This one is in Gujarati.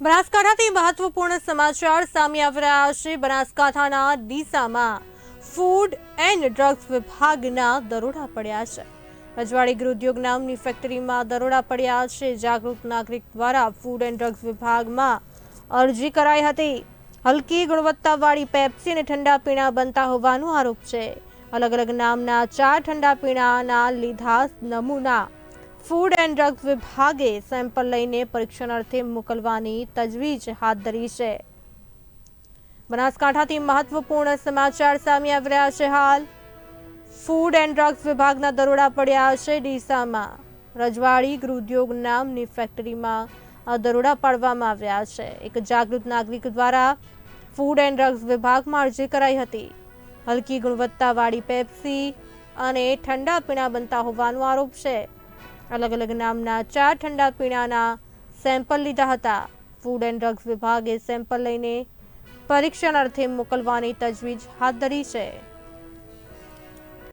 બનાસકાંઠાથી મહત્વપૂર્ણ સમાચાર સામે આવી રહ્યા છે. બનાસકાંઠાના ડીસામાં ફૂડ એન્ડ ડ્રગ્સ વિભાગના દરોડા પડ્યા છે. રજવાડી ગૃહદ્યોગ નામની ફેક્ટરીમાં દરોડા પડ્યા છે. જાગૃત નાગરિક દ્વારા ફૂડ એન્ડ ડ્રગ્સ વિભાગમાં અરજી કરાઈ હતી. હલકી ગુણવત્તાવાળી પેપ્સી અને ઠંડા પીણા બનતા હોવાનો આરોપ છે. અલગ અલગ નામના ચાર ઠંડા પીણાના લીધા નમૂના ફૂડ એન્ડ ડ્રગ્સ વિભાગે સેમ્પલ લઈને પરીક્ષણ અર્થે મોકલવાની તજવીજ હાથ ધરી છે. બનાસકાંઠાથી મહત્વપૂર્ણ સમાચાર સામે આવી રહ્યા છે હાલ. ફૂડ એન્ડ ડ્રગ્સ વિભાગના દરોડા પડ્યા છે ડીસામાં. રજવાડી ગૃહ ઉદ્યોગ નામની ફેક્ટરીમાં દરોડા પાડવામાં આવ્યા છે. એક જાગૃત નાગરિક દ્વારા ફૂડ એન્ડ ડ્રગ્સ વિભાગમાં અરજી કરાઈ હતી. હલકી ગુણવત્તાવાળી પેપ્સી અને ઠંડા પીણા બનતા હોવાનો આરોપ છે. અલગ અલગ નામના ચાર ઠંડા પીણાના સેમ્પલ લીધા હતા. ફૂડ એન્ડ ડ્રગ્સ વિભાગે સેમ્પલ લઈને પરીક્ષણ અર્થે મોકલવાની તજવીજ હાથ ધરી છે.